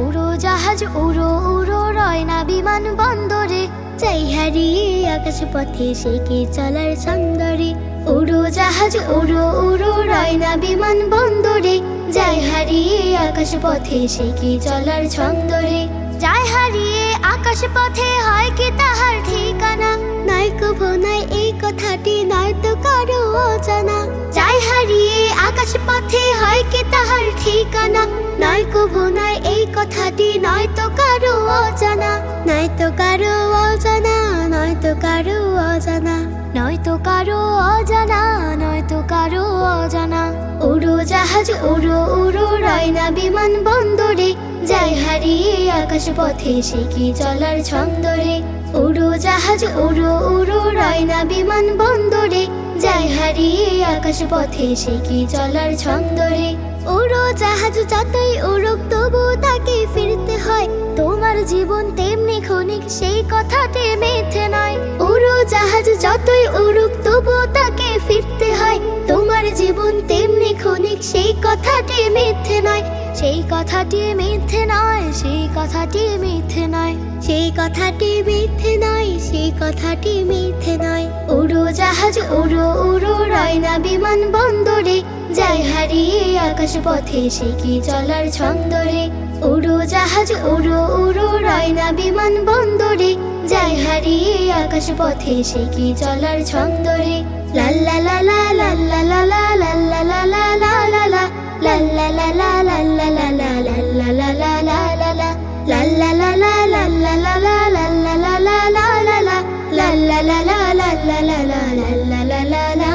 উড়ো জাহাজ উড়ো উড়ো রয় না বিমান বন্দর চাই হারিয়ে আকাশ পথে সে কি চলার ছন্দরে উড়ো জাহাজ, উড়ো উড়ো রয়না বিমান বন্দরে। যাই হারিয়ে আকাশ পথে সে কি চলার ছন্দরে? যাই হারিয়ে আকাশ পথে হয় কি তাহার ঠিকানা? নয় কভু নয় এই কথাটি নয় তো কারও অজানা। যাই হারিয়ে আকাশ পথে হয় কি তাহার ঠিকানা? নয় কভু নয় এই কথাটি নয় তো কারও অজানা। নয় তো কারও অজানা নয় তো কারও অজানা। নয় তো কারও অজানা নয় তো কারও অজানা। উড়ো জাহাজ উড়ো উড়ো, রয়না বিমান বন্দরে যাই হারিয়ে আকাশ পথে, সে কি চলার ছন্দরে? উড়ো জাহাজ উড়ো উড়ো, রয়না বিমান বন্দরে যাই হারিয়ে আকাশ পথে, সে কি চলার ছন্দরে? উড়ো জাহাজ যতই উড়ুক, তবু তাকে ফিরতে হয় তোমার জীবন তেমনি ক্ষণিক, সেই কথাটি মিথ্যে নয়। উড়ো জাহাজ যতই উড়ুক তবু তাকে ফিরতে হয়। তোমার জীবন তেমনি ক্ষণিক, সেই কথাটি মিথ্যে নয়। সেই কথাটি মিথ্যে নয়, সেই কথাটি মিথ্যে নয়। সেই কথাটি মিথ্যে নয়, সেই কথাটি মিথ্যে নয়। উড়ো জাহাজ, উড়ো উড়ো রয়না বিমান বন্দরে। যাই হারিয়ে আকাশ পথে সে কি চলার ছন্দরে? জাহাজ উড়ো উড়ো রয়না বিমান বন্দরে যাই হারিয়ে আকাশ পথে সে কি চলার ছন্দরে লাল লালা লাল লালা লাল্লা লালা লালা লাল্লা লালা লাল্লা লালা লাল লালা লালা লাল্লা লালা লাল লালা লাল লালা লালা লাল্লা লালা লাল্লা লালা লাল্লা লালা